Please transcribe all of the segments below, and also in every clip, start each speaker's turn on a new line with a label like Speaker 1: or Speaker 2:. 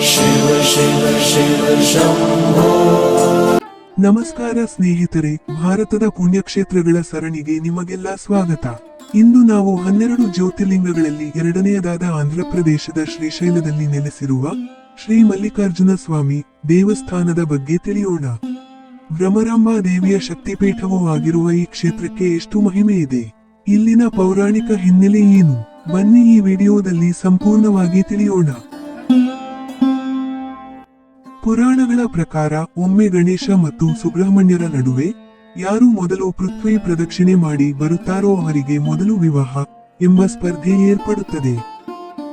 Speaker 1: ಶಿವ ಶಿವ ಶಿವ
Speaker 2: ನಮಸ್ಕಾರ ಸ್ನೇಹಿತರೆ, ಭಾರತದ ಪುಣ್ಯಕ್ಷೇತ್ರಗಳ ಸರಣಿಗೆ ನಿಮಗೆಲ್ಲ ಸ್ವಾಗತ. ಇಂದು ನಾವು ಹನ್ನೆರಡು ಜ್ಯೋತಿರ್ಲಿಂಗಗಳಲ್ಲಿ ಎರಡನೆಯದಾದ ಆಂಧ್ರಪ್ರದೇಶದ ಶ್ರೀಶೈಲದಲ್ಲಿ ನೆಲೆಸಿರುವ ಶ್ರೀ ಮಲ್ಲಿಕಾರ್ಜುನ ಸ್ವಾಮಿ ದೇವಸ್ಥಾನದ ಬಗ್ಗೆ ತಿಳಿಯೋಣ. ಭ್ರಮರಾಂಬ ದೇವಿಯ ಶಕ್ತಿಪೀಠವೂ ಆಗಿರುವ ಈ ಕ್ಷೇತ್ರಕ್ಕೆ ಎಷ್ಟು ಮಹಿಮೆ ಇದೆ? ಇಲ್ಲಿನ ಪೌರಾಣಿಕ ಹಿನ್ನೆಲೆ ಏನು? ಬನ್ನಿ ಈ ವಿಡಿಯೋದಲ್ಲಿ ಸಂಪೂರ್ಣವಾಗಿ ತಿಳಿಯೋಣ. ಪುರಾಣಗಳ ಪ್ರಕಾರ ಒಮ್ಮೆ ಗಣೇಶ ಮತ್ತು ಸುಬ್ರಹ್ಮಣ್ಯರ ನಡುವೆ ಯಾರು ಮೊದಲು ಪೃಥ್ವಿ ಪ್ರದಕ್ಷಿಣೆ ಮಾಡಿ ಬರುತ್ತಾರೋ ಅವರಿಗೆ ಮೊದಲು ವಿವಾಹ ಎಂಬ ಸ್ಪರ್ಧೆ ಏರ್ಪಡುತ್ತದೆ.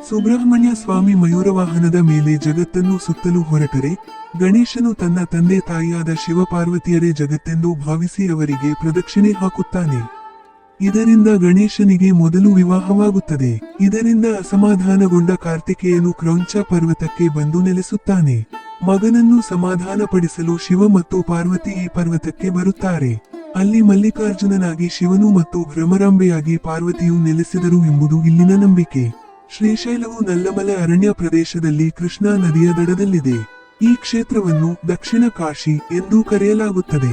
Speaker 2: ಸುಬ್ರಹ್ಮಣ್ಯ ಸ್ವಾಮಿ ಮಯೂರವಾಹನದ ಮೇಲೆ ಜಗತ್ತನ್ನು ಸುತ್ತಲು ಹೊರಟರೆ, ಗಣೇಶನು ತನ್ನ ತಂದೆ ತಾಯಿಯಾದ ಶಿವಪಾರ್ವತಿಯರೇ ಜಗತ್ತೆಂದು ಭಾವಿಸಿ ಅವರಿಗೆ ಪ್ರದಕ್ಷಿಣೆ ಹಾಕುತ್ತಾನೆ. ಇದರಿಂದ ಗಣೇಶನಿಗೆ ಮೊದಲು ವಿವಾಹವಾಗುತ್ತದೆ. ಇದರಿಂದ ಅಸಮಾಧಾನಗೊಂಡ ಕಾರ್ತಿಕೇಯನು ಕ್ರೌಂಚ ಪರ್ವತಕ್ಕೆ ಬಂದು ನೆಲೆಸುತ್ತಾನೆ. ಮಗನನ್ನು ಸಮಾಧಾನಪಡಿಸಲು ಶಿವ ಮತ್ತು ಪಾರ್ವತಿ ಈ ಪರ್ವತಕ್ಕೆ ಬರುತ್ತಾರೆ. ಅಲ್ಲಿ ಮಲ್ಲಿಕಾರ್ಜುನನಾಗಿ ಶಿವನು ಮತ್ತು ಭ್ರಮರಾಂಬೆಯಾಗಿ ಪಾರ್ವತಿಯು ನೆಲೆಸಿದರು ಎಂಬುದು ಇಲ್ಲಿನ ನಂಬಿಕೆ. ಶ್ರೀಶೈಲವು ನಲ್ಲಮಲೆ ಅರಣ್ಯ ಪ್ರದೇಶದಲ್ಲಿ ಕೃಷ್ಣಾ ನದಿಯ ದಡದಲ್ಲಿದೆ. ಈ ಕ್ಷೇತ್ರವನ್ನು ದಕ್ಷಿಣ ಕಾಶಿ ಎಂದೂ ಕರೆಯಲಾಗುತ್ತದೆ.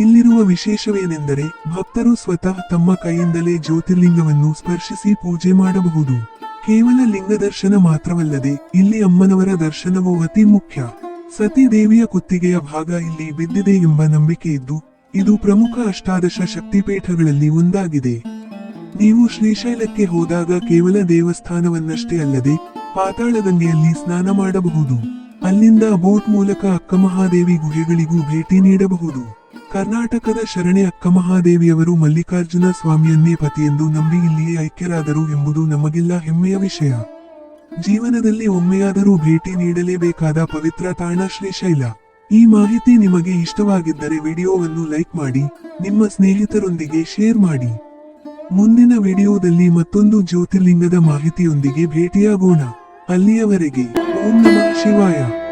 Speaker 2: ಇಲ್ಲಿರುವ ವಿಶೇಷವೇನೆಂದರೆ ಭಕ್ತರು ಸ್ವತಃ ತಮ್ಮ ಕೈಯಿಂದಲೇ ಜ್ಯೋತಿರ್ಲಿಂಗವನ್ನು ಸ್ಪರ್ಶಿಸಿ ಪೂಜೆ ಮಾಡಬಹುದು. ಕೇವಲ ಲಿಂಗ ದರ್ಶನ ಮಾತ್ರವಲ್ಲದೆ ಇಲ್ಲಿ ಅಮ್ಮನವರ ದರ್ಶನವೂ ಅತಿ ಮುಖ್ಯ. ಸತಿ ದೇವಿಯ ಕುತ್ತಿಗೆಯ ಭಾಗ ಇಲ್ಲಿ ಬಿದ್ದಿದೆ ಎಂಬ ನಂಬಿಕೆ ಇದ್ದು, ಇದು ಪ್ರಮುಖ ಅಷ್ಟಾದಶ ಶಕ್ತಿಪೀಠಗಳಲ್ಲಿ ಒಂದಾಗಿದೆ. ನೀವು ಶ್ರೀಶೈಲಕ್ಕೆ ಹೋದಾಗ ಕೇವಲ ದೇವಸ್ಥಾನವನ್ನಷ್ಟೇ ಅಲ್ಲದೆ, ಪಾತಾಳಗಂಗೆಯಲ್ಲಿ ಸ್ನಾನ ಮಾಡಬಹುದು. ಅಲ್ಲಿಂದ ಬೋಟ್ ಮೂಲಕ ಅಕ್ಕಮಹಾದೇವಿ ಗುಹೆಗಳಿಗೂ ಭೇಟಿ ನೀಡಬಹುದು. ಕರ್ನಾಟಕದ ಶರಣೆ ಅಕ್ಕಮಹಾದೇವಿಯವರು ಮಲ್ಲಿಕಾರ್ಜುನ ಸ್ವಾಮಿಯನ್ನೇ ಪತಿಯೆಂದು ನಂಬಿ ಇಲ್ಲಿಯೇ ಐಕ್ಯರಾದರು ಎಂಬುದು ನಮಗೆಲ್ಲ ಹೆಮ್ಮೆಯ ವಿಷಯ. ಜೀವನದಲ್ಲಿ ಒಮ್ಮೆಯಾದರೂ ಭೇಟಿ ನೀಡಲೇಬೇಕಾದ ಪವಿತ್ರ ತಾಣ ಶ್ರೀಶೈಲ ಈ ಮಾಹಿತಿ ನಿಮಗೆ ಇಷ್ಟವಾಗಿದ್ದರೆ ವಿಡಿಯೋವನ್ನು ಲೈಕ್ ಮಾಡಿ, ನಿಮ್ಮ ಸ್ನೇಹಿತರೊಂದಿಗೆ ಶೇರ್ ಮಾಡಿ. ಮುಂದಿನ ವಿಡಿಯೋದಲ್ಲಿ ಮತ್ತೊಂದು ಜ್ಯೋತಿರ್ಲಿಂಗದ ಮಾಹಿತಿಯೊಂದಿಗೆ ಭೇಟಿಯಾಗೋಣ. ಅಲ್ಲಿಯವರೆಗೆ ಓಂ ನಮಃ ಶಿವಾಯ.